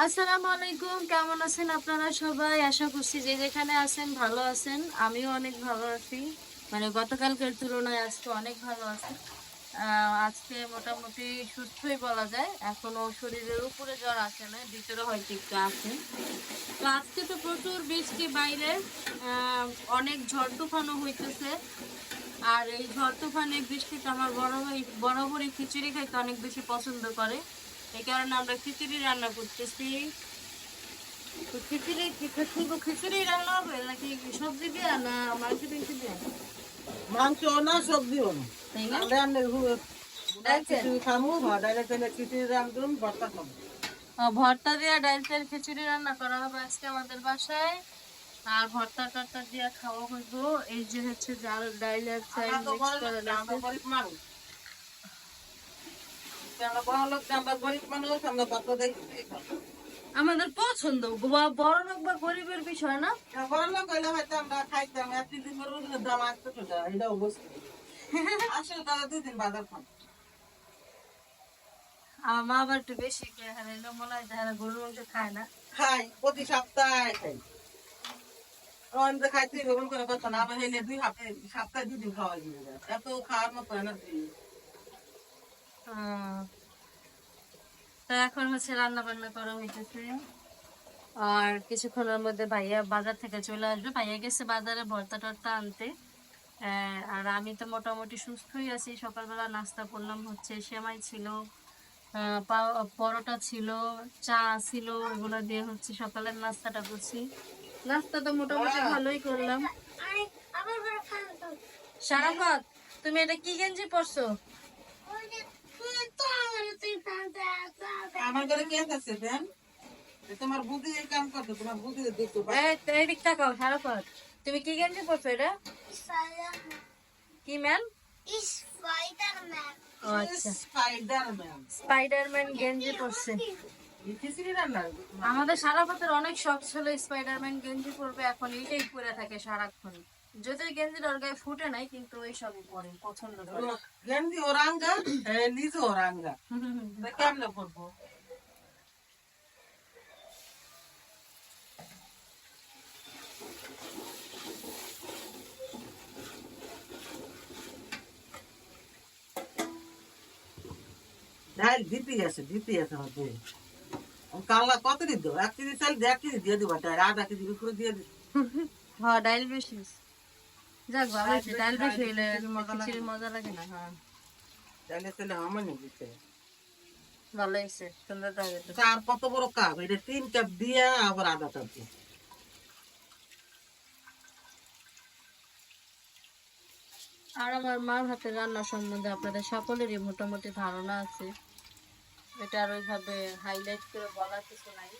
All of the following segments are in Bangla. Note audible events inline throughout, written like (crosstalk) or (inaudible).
আসসালামু আলাইকুম, কেমন আছেন আপনারা সবাই? আশা করছি যে যেখানে আছেন ভালো আছেন। আমিও অনেক ভালো আছি। মানে গতকালকের তুলনায় আজকে অনেক ভালো আছি। আজকে মোটামুটি সুস্থই বলা যায়। এখনও শরীরের উপরে জ্বর আসে না ভিতরে হয়তো একটু আছে। তো আজকে তো প্রচুর বৃষ্টি বাইরে। অনেক ঝড় তুফানও হইতেছে। আর এই ঝড় তুফানে বৃষ্টিতে আমার বড় ভাই বরাবরই খিচুড়ি খাইতে অনেক বেশি পছন্দ করে। এই কারণে আমরা খিচুড়ি রান্না করতেছি। তো খিচুড়ি শুধু খিচুড়ি? রান্না হবে নাকি সবজি দিয়ে না মাংস টাংস দিয়ে? মাংস না সবজিও তাই ভর্তা দিয়ে তেল খিচুড়ি রান্না করা হবে আজকে আমাদের বাসায়। আর ভর্তা টর্তা দিয়ে খাওয়া হইব। এই যে হচ্ছে ডাল ডাইল আর চাল আমরা বড় লোক, আমরা গরিব মানুষ আমরা। আমাদের পছন্দ বড় লোক বা গরিবের বিষয় না বড় লোক হইলে হয়তো আমরা খাইতাম, দিন দাম আসতো যা, এটাও (laughs) আসলে দুই দিন বাজার খান। আমার মা আবার একটু বেশি খেয়ে হ্যাঁ মনে হয় যারা গরুর মাংস খায় না খাই, প্রতি সপ্তাহে খাই। আমার তো খাইতে কথা না, আমার হইলে দুই সপ্তাহে- সপ্তাহে দুই দিন খাওয়া যায়। এত খাওয়ার মতো এনার্জি তো এখন হচ্ছে রান্না বান্না করা হইতেছে। আর কিছুক্ষণের মধ্যে ভাইয়া বাজার থেকে চলে আসবে। ভাইয়া গেছে বাজারে ভর্তা টর্তা আনতে। আর আমি তো মোটামুটি সুস্থই আছি। সকালবেলা নাস্তা করলাম হচ্ছে সেমাই ছিল পরোটা ছিল চা ছিল এগুলো দিয়ে হচ্ছে সকালের নাস্তাটা করছি। নাস্তা তো মোটামুটি ভালোই করলাম। সারাফাত তুমি এটা কি গেঞ্জি পরছো? আমার ঘরে কে আছে দেন তোমার বুদ্ধি এই কাম করতো তোমার বুদ্ধি দেখতো এদিক তাকাও সারাফাত তুমি কি গেঞ্জি পরছো এটা? কি ম্যান আচ্ছা। স্পাইডারম্যান স্পাইডারম্যান গেঞ্জি পরছে। আমাদের সারাফাতের অনেক শখ ছিল স্পাইডারম্যান গেঞ্জি পরবে এখন এইটাই পরে থাকে সারাক্ষণ। যদিও গেঞ্জির ওর গায়ে ফুটে নাই কিন্তু ওই সবই পরে পছন্দ করে। গেন্দি ওরাঙ্গা নিজে ওরাঙ্গা। তা কেমনে করব ডাল দিতে আছে দিতে আছে হতে কালা কত দিত এক কেজি চাল এক কেজি দিয়ে দিবা ডাল আধা কেজি করে দিয়ে দিত হ্যাঁ ডাইল বেশি যাক বাবা ডাইল বেশি হইলে খিচুড়ি মজা লাগে না। হ্যাঁ। ডালে তাহলে আমার নিয়ে ভালো হয়েছে সুন্দর লাগে চার কত বড় কাপ? এটা তিন কাপ দিয়া আবার আধা কাপ দিয়ে। আর আমার মার হাতের রান্না সম্বন্ধে আপনাদের সকলেরই মোটামুটি ধারণা আছে। এটা আর ওইভাবে হাইলাইট করে বলার কিছু নাই।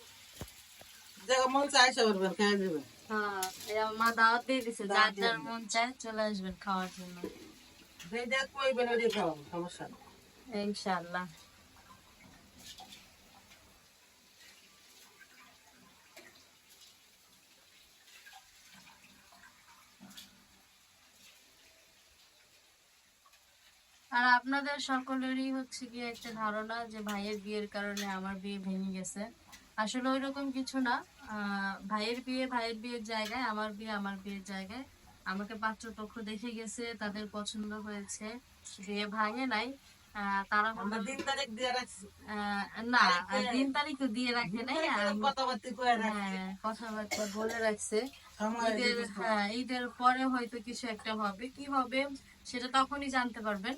মন চাই সে করবেন খেয়ে দেবেন হ্যাঁ এই মা দাওয়াত দিয়ে দিছে যার যার মন চায় চলে আসবেন খাওয়ার জন্য। যেটা কইবেন ওইটাই খাওয়াবো সমস্যা নেই। ইনশাআল্লাহ। আর আপনাদের সকলেরই হচ্ছে গিয়ে একটা ধারণা যে ভাইয়ের বিয়ের কারণে আমার বিয়ে ভেঙে গেছে। আসলে ওই রকম কিছু না। ভাইয়ের বিয়ে ভাইয়ের বিয়ের জায়গায় আমার বিয়ে আমার বিয়ের জায়গায়। আমাকে পাত্রপক্ষ দেখে গেছে তাদের পছন্দ হয়েছে। বিয়ে ভাঙে নাই। তারা দিন তারিখ দিয়ে রাখছি। না দিন তারিখও দিয়ে রাখে নাই কথাবার্তা হ্যাঁ, কথাবার্তা বলে রাখছে। ঈদের হ্যাঁ ঈদের পরে হয়তো কিছু একটা হবে। কি হবে সেটা তখনই জানতে পারবেন।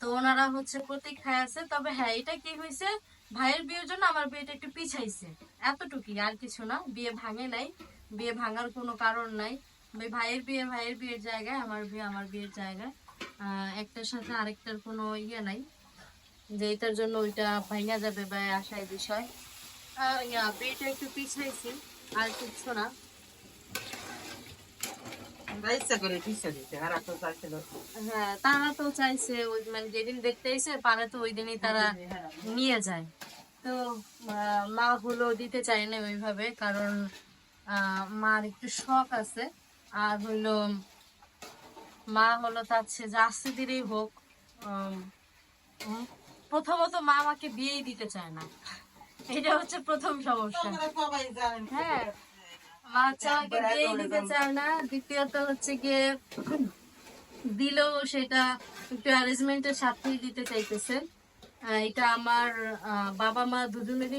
তো ওনারা হচ্ছে প্রতীক্ষায় আছে। তবে হ্যাঁ এটা কি হয়েছে? ভাইয়ের বিয়ের জন্য আমার বিয়েটা একটু পিছাইছে। এতটুকুই, আর কিছু না। বিয়ে ভাঙে নাই। বিয়ে ভাঙার কোনো কারণ নাই। ভাইয়ের বিয়ে, ভাইয়ের বিয়ের জায়গায়, আমার বিয়ে আমার বিয়ের জায়গায়। একটার সাথে আরেকটার কোনো ইয়ে নাই। যে এটার জন্য ওইটা ভাঙা যাবে বা আশায় বিষয়। বিয়েটা একটু পিছাইছি। আর কিছু না। তারা তো চাইছে মানে যেদিন দেখতে এসে পারে তো ওই দিনই তারা নিয়ে যায় তো মা হলো দিতে না ওইভাবে কারণ মার একটু শখ আছে আর হইল মা হলো চাচ্ছে সে আস্তে ধীরেই হোক প্রথমত মা আমাকে বিয়েই দিতে চায় না এটা হচ্ছে প্রথম সমস্যা হ্যাঁ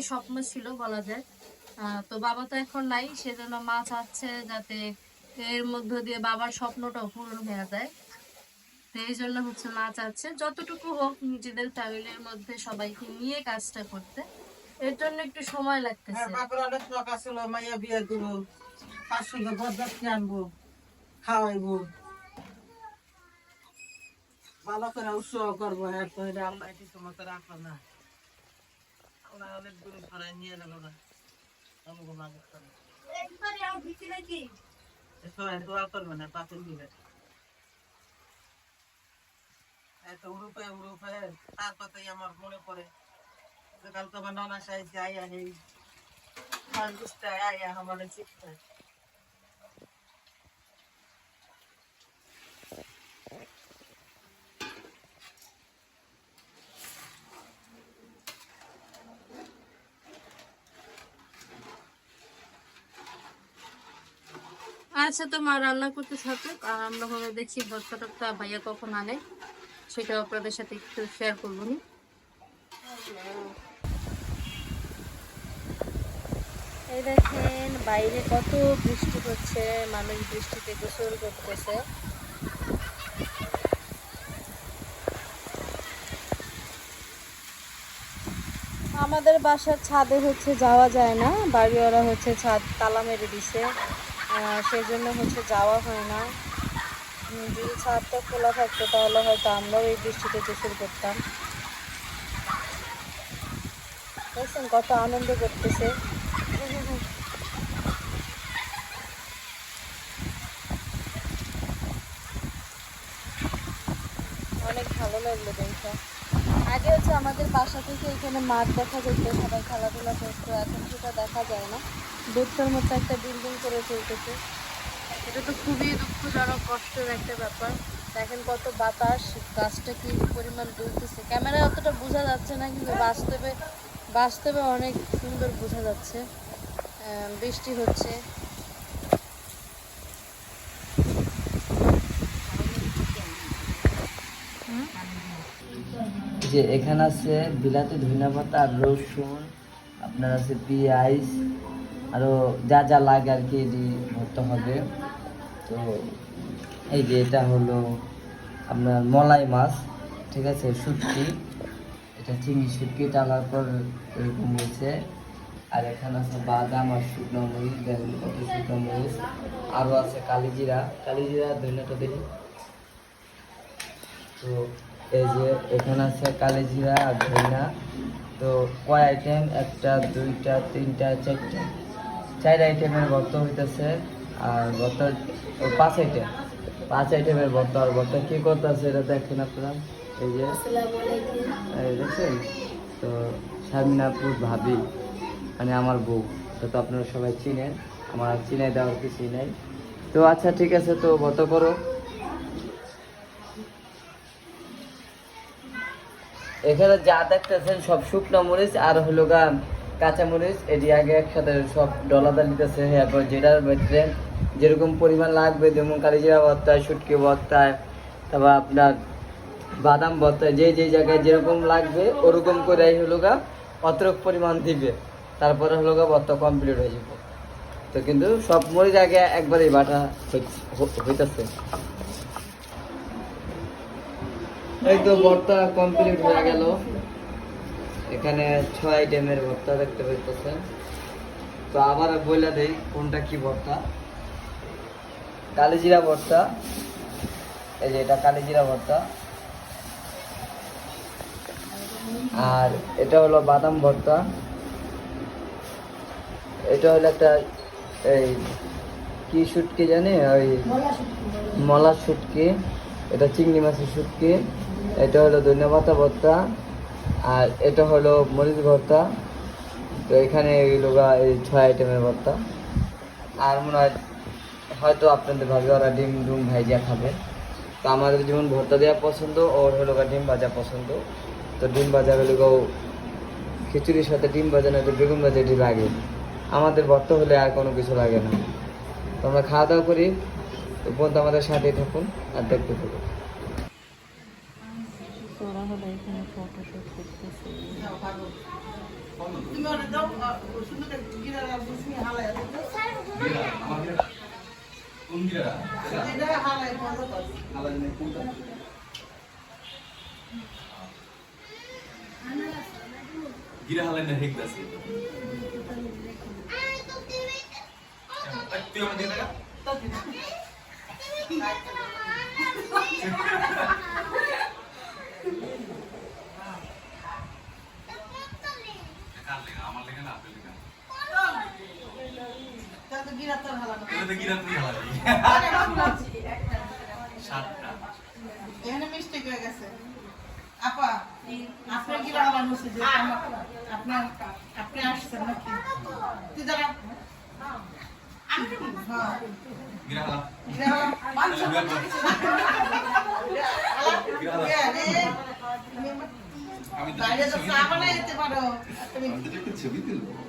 স্বপ্ন ছিল বলা যায়। তো বাবা তো এখন নাই, সেজন্য মা চাচ্ছে যাতে এর মধ্য দিয়ে বাবার স্বপ্নটাও পূরণ হয়ে যায়। তো এই জন্য হচ্ছে মা চাচ্ছে যতটুকু হোক নিজেদের ফ্যামিলির মধ্যে সবাইকে নিয়ে কাজটা করতে। এর জন্য একটু সময় লাগতেছে। সঙ্গে বরযাত্রী আনব খাওয়াইবো। ভালো করে উৎসব করব এটা আমরা কিছু মতো রাখল না। আমরা অনেক দূরে সরাই নিয়ে গেল না। আমাকে মাঝে সবাই দোয়া করবে না দিবে এত উরুপে উরুপে তার কথাই আমার মনে পড়ে। কালকে আমার ননা সাইছে আইয়া এই মানুষটা আইয়া আমার চিন্তা। আচ্ছা তো মা রান্না করতে থাকুক, আর আমরা হলো দেখছি ভর্তা ভাইয়া কখন আনে সেটা আপনাদের সাথে একটু শেয়ার করব এই দেখেন, বাইরে কত বৃষ্টি হচ্ছে, মানুষ বৃষ্টিতে গোসল করতেছে। আমাদের বাসার ছাদে হচ্ছে যাওয়া যায় না, বাড়িওয়ালা হচ্ছে ছাদ তালা মেরে দিছে। সেই জন্য হচ্ছে যাওয়া হয় না। যদি ছাদটা খোলা থাকতো তাহলে হয়তো আমরাও এই বৃষ্টিতে গোসল করতাম। দেখছেন কত আনন্দ করতেছে। অনেক ভালো লাগল দেখা। আগে হচ্ছে আমাদের বাসা থেকে এখানে মাঠ দেখা যেত, সবাই খেলাধুলা করতো, এখন সেটা দেখা যায় না। দুধটার মতো একটা বিল্ডিং করে চলতেছে এটা তো খুবই দুঃখজনক, কষ্টের একটা ব্যাপার। দেখেন কত বাতাস, গাছটা কি পরিমাণ দুলতেছে। ক্যামেরায় অতটা বোঝা যাচ্ছে না, কিন্তু বাস্তবে বাস্তবে অনেক সুন্দর বোঝা যাচ্ছে। বৃষ্টি হচ্ছে। যে এখানে আছে বিলাতি ধনিয়া পাতা আর রসুন, আপনার আছে পেঁয়াজ আরও যা যা লাগে আর কি এটি ভরতে হবে। তো এই যে এটা হলো আপনার মলাই মাছ, ঠিক আছে, শুটকি। এটা চিংড়ি শুটকি টানার পর এরকম হয়েছে। আর এখানে আছে বাদাম আর শুকনো মরিচ, দেখেন কত শুকনো মরিচ। আরও আছে কালিজিরা। কালিজিরা ধনিয়াটা দেখি তো এই যে এখানে আছে কালিজিরা আর ধইনা। তো কয় আইটেম একটা, দুইটা, তিনটা, চারটা। চার আইটেমের ভর্তা হইতেছে আর ভর্তা পাঁচ আইটেম পাঁচ আইটেমের ভর্তা আর ভর্তা কি করতেছে এটা দেখেন আপনারা। এই যে দেখছেন? তো শামিনাপুর ভাবি মানে আমার বউ তো আপনারা সবাই চিনেন, আমার চিনাই দেওয়ার কিছুই নাই। তো আচ্ছা ঠিক আছে, তো ভর্তা করো। এখানে যা দেখতেছেন সব শুকনো মরিচ আর হলো গা কাঁচা মরিচ এটি আগে একসাথে সব ডলাদা নিতেছে এরপর যেটার ভিতরে যেরকম পরিমাণ লাগবে, যেমন কালিজিরা ভর্তায় শুটকি ভর্তায় তারপর আপনার বাদাম ভর্তায় যে যে জায়গায় যেরকম লাগবে, ওরকম করে হলো গা অতরক পরিমাণ দিবে। তারপরে হলো গা ভর্তা কমপ্লিট হয়ে যাবে। তো কিন্তু সব মরিচ আগে একবারেই বাটা হইতেছে। এই তো ভর্তা কমপ্লিট হয়ে গেল। এখানে ছয় আইটেমের ভর্তা দেখতে পাইতেছেন। তো আবার বইলা দেই কোনটা কি ভর্তা। কালিজিরা ভর্তা। এই যে এটা কালিজিরা ভর্তা। আর এটা হলো বাদাম ভর্তা। এটা হলো একটা এই কি শুটকি জানি? ওই মলা শুটকি। এটা চিংড়ি মাছের শুটকি। এটা হলো ধনিয়া পাতা ভর্তা। আর এটা হলো মরিচ ভর্তা। তো এখানে এইগুলো গা- এই ছয় আইটেমের ভর্তা। আর মনে হয়, হয়তো আপনাদের ভাবে ওরা ডিম, ডুম ভাইজা খাবে। তো আমাদের যেমন ভর্তা দেওয়া পছন্দ, ওর হলো ডিম ভাজা পছন্দ। তো ডিম ভাজা হলো খিচুড়ির সাথে ডিম ভাজা না বেগুন ভাজা এটি লাগে। আমাদের ভর্তা হলে আর কোনো কিছু লাগে না। তো আমরা খাওয়া দাওয়া করি। তো বন্ধু আমাদের সাথে থাকুন, আর দেখতে থাকুন ওরা হলো করতেছে করে গিরা হালাই না হেক দাসি তুই আমার দিয়ে দেখা কার লেখা আমার লেখা না আপনার লেখা তাতে গিরা তোর হালানো এটা তো গিরা তুই হালাই আরে বাবা সাতটা এখানে মিস্টেক হয়ে গেছে আপা আপনার গিরা হালানো হচ্ছে যে আপনার আপনি আসছেন নাকি? তুই দাঁড়া। আমি তো বাইরে তো চা বানাই দিতে পারো। তুমি ছবি তুলব।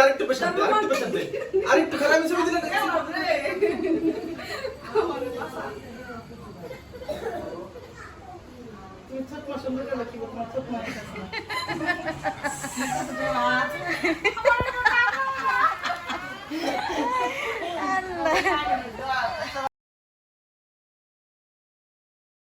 আরেকটু পেশেন্ট আরেকটু পেশেন্ট আরেকটু খারাপ দিলে সুন্দর কি ছোট